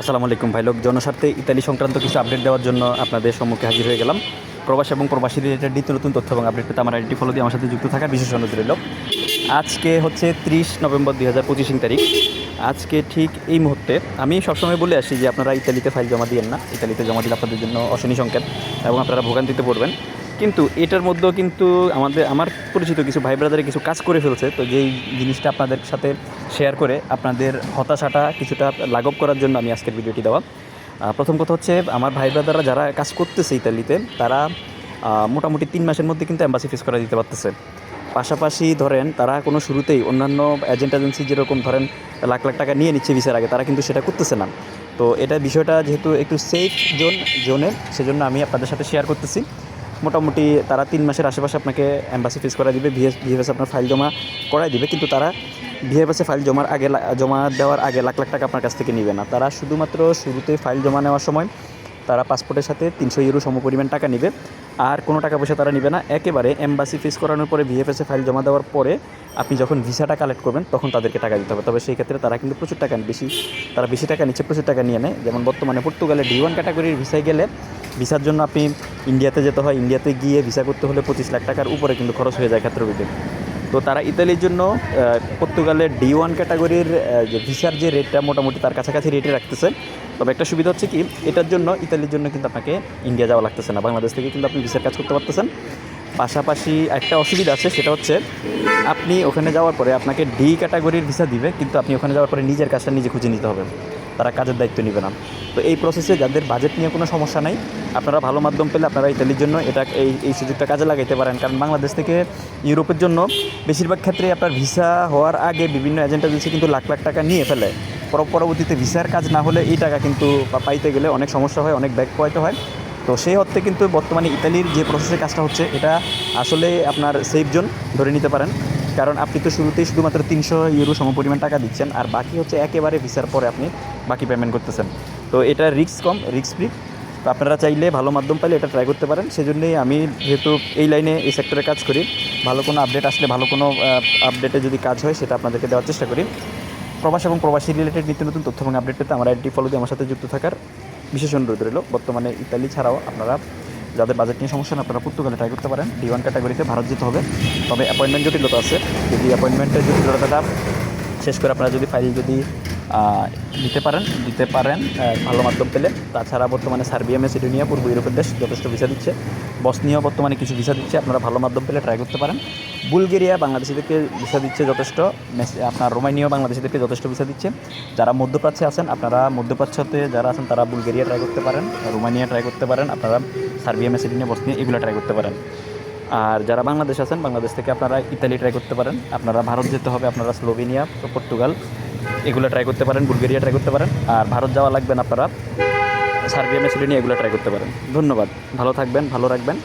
আসসালামু আলাইকুম ভাই লোক, জনস্বার্থে ইতালি সংক্রান্ত কিছু আপডেট দেওয়ার জন্য আপনাদের সম্মুখে হাজির হয়ে গেলাম। প্রবাস এবং প্রবাসী রিলেটেড নিত্য নতুন তথ্য এবং আপডেট পেতে আমার আইডি ফলো দিয়ে আমার সাথে যুক্ত থাকার বিশেষ অনুরোধ রইল। আজকে হচ্ছে ত্রিশ নভেম্বর দুই হাজার পঁচিশ তারিখ। আজকে ঠিক এই মুহূর্তে আমি সবসময় বলে আসি যে আপনারা ইতালিতে ফাইল জমা দিয়েন না। ইতালিতে জমা দিলে আপনাদের জন্য অশনি সংকেত এবং আপনারা ভোগান্তিতে পড়বেন। কিন্তু এটার মধ্যেও কিন্তু আমাদের, আমার পরিচিত কিছু ভাই ব্রাদারে কিছু কাজ করে ফেলছে। তো যেই জিনিসটা আপনাদের সাথে শেয়ার করে আপনাদের হতাশাটা কিছুটা লাঘব করার জন্য আমি আজকের ভিডিওটি দেওয়া। প্রথম কথা হচ্ছে, আমার ভাই ব্রাদাররা যারা কাজ করতেছে ইতালিতে, তারা মোটামুটি তিন মাসের মধ্যে কিন্তু অ্যাম্বাসি ফিস করা দিতে পারতেছে। পাশাপাশি ধরেন, তারা কোনো শুরুতেই অন্যান্য এজেন্ট এজেন্সি যেরকম ধরেন লাখ লাখ টাকা নিয়ে নিচ্ছে ভিসার আগে, তারা কিন্তু সেটা করতেছে না। তো এটা বিষয়টা যেহেতু একটু সেফ জোন জোনের সেজন্য আমি আপনাদের সাথে শেয়ার করতেছি। মোটামুটি তারা তিন মাসের আশেপাশে আপনাকে অ্যাম্বাসি ফিস করা দিবে ভিএস ভিএফএস আপনার ফাইল জমা করাই দিবে, কিন্তু তারা ভিএফএসে ফাইল জমার আগে জমা দেওয়ার আগে লাখ লাখ টাকা আপনার কাছ থেকে নেবে না। তারা শুধুমাত্র শুরুতে ফাইল জমা নেওয়ার সময় তারা পাসপোর্টের সাথে তিনশো ইউরো সমপরিমাণ টাকা নেবে। আর কোনো টাকা পয়সা তারা নেবে না। একেবারে এম্বাসি ফিস করানোর পরে ভিএফএসে ফাইল জমা দেওয়ার পরে আপনি যখন ভিসাটা কালেক্ট করবেন, তখন তাদেরকে টাকা দিতে হবে। তবে সেই ক্ষেত্রে তারা কিন্তু প্রচুর টাকা বেশি, তারা বেশি টাকা নিচ্ছে, প্রচুর টাকা নিয়ে নেয়। যেমন বর্তমানে পর্তুগালে ডি ওয়ান ক্যাটাগরির ভিসায় গেলে ভিসার জন্য আপনি ইন্ডিয়াতে যেতে হয়, ইন্ডিয়াতে গিয়ে ভিসা করতে হলে পঁচিশ লাখ টাকার উপরে কিন্তু খরচ হয়ে যায় ক্ষেত্রবিদে। তো তারা ইতালির জন্য পর্তুগালের ডি ওয়ান ক্যাটাগরির যে ভিসার যে রেটটা মোটামুটি তার কাছাকাছি রেটে রাখতেছে। তবে একটা সুবিধা হচ্ছে কি, এটার জন্য ইতালির জন্য কিন্তু আপনাকে ইন্ডিয়া যাওয়া লাগতেছে না। বাংলাদেশ থেকে কিন্তু আপনি ভিসার কাজ করতে পারতেছেন। পাশাপাশি একটা অসুবিধা আছে, সেটা হচ্ছে আপনি ওখানে যাওয়ার পরে আপনাকে ডি ক্যাটাগরির ভিসা দিবে, কিন্তু আপনি ওখানে যাওয়ার পরে নিজের কাজটা নিজে খুঁজে নিতে হবে। তারা কাজের দায়িত্ব নেবে না। তো এই প্রসেসে যাদের বাজেট নিয়ে কোনো সমস্যা নাই, আপনারা ভালো মাধ্যম পেলে আপনারা ইতালির জন্য এটা এই এই সুযোগটা কাজে লাগাইতে পারেন। কারণ বাংলাদেশ থেকে ইউরোপের জন্য বেশিরভাগ ক্ষেত্রে আপনার ভিসা হওয়ার আগে বিভিন্ন এজেন্ট এজেন্সি কিন্তু লাখ লাখ টাকা নিয়ে ফেলে। পর- পরবর্তীতে ভিসার কাজ না হলে এই টাকা কিন্তু পাইতে গেলে অনেক সমস্যা হয়, অনেক ব্যাক পোয়াইতে হয়। তো সেই অর্থে কিন্তু বর্তমানে ইতালির যে প্রসেসের কাজটা হচ্ছে, এটা আসলে আপনার সেফ জোন ধরে নিতে পারেন। কারণ আপনি তো শুরুতেই শুধুমাত্র তিনশো ইউরো সমপরিমাণ টাকা দিচ্ছেন, আর বাকি হচ্ছে একেবারে ভিসার পরে আপনি বাকি পেমেন্ট করতেছেন। তো এটা রিস্ক কম রিস্ক ফ্রি তো আপনারা চাইলে ভালো মাধ্যম পাইলে এটা ট্রাই করতে পারেন। সেজন্যই আমি যেহেতু এই লাইনে এই সেক্টরে কাজ করি, ভালো কোনো আপডেট আসলে ভালো কোনো আপডেটে যদি কাজ হয়, সেটা আপনাদেরকে দেওয়ার চেষ্টা করি। প্রবাস এবং প্রবাসী রিলেটেড নিত্য নতুন তথ্য এবং আপডেট পেতে আমার আইডি ফলো দিয়ে আমার সাথে যুক্ত থাকার বিশেষ অনুরোধ রইল। বর্তমানে ইতালি ছাড়াও আপনারা যাদের বাজেট নিয়ে সমস্যা না আপনারা পর্তুগালে ট্রাই করতে পারেন। ডি ওয়ান ক্যাটাগরিতে ভারত যেতে হবে। তবে অ্যাপয়েন্টমেন্ট জটিলতা আছে। যদি অ্যাপয়েন্টমেন্টের জটিলতাটা শেষ করে আপনারা যদি ফাইল যদি দিতে পারেন দিতে পারেন ভালো মাধ্যম পেলে। তাছাড়া বর্তমানে সার্বিয়া মেসিডোনিয়া পূর্ব ইউরোপের দেশ যথেষ্ট ভিসা দিচ্ছে। বসনিয়াও বর্তমানে কিছু ভিসা দিচ্ছে, আপনারা ভালো মাধ্যম পেলে ট্রাই করতে পারেন। বুলগেরিয়া বাংলাদেশিদেরকে ভিসা দিচ্ছে যথেষ্ট, মেস- আপনার রোমানিয়াও বাংলাদেশিদেরকে যথেষ্ট ভিসা দিচ্ছে। যারা মধ্যপ্রাচ্যে আছেন, আপনারা মধ্যপ্রাচ্যতে যারা আছেন, তারা বুলগেরিয়া ট্রাই করতে পারেন, রোমানিয়া ট্রাই করতে পারেন, আপনারা সার্বিয়া মেসিডোনিয়া বসনিয়া এগুলো ট্রাই করতে পারেন। আর যারা বাংলাদেশ আছেন, বাংলাদেশ থেকে আপনারা ইতালি ট্রাই করতে পারেন। আপনারা ভারত যেতে হবে, আপনারা স্লোভেনিয়া, পর্তুগাল এগুলো ট্রাই করতে পারেন বুলগেরিয়া ট্রাই করতে পারেন। আর ভারত যাওয়া লাগবেন আপনারা। সার্বিয়া মেসিডোনিয়া এগুলো ট্রাই করতে পারেন। ধন্যবাদ। ভালো থাকবেন, ভালো রাখবেন।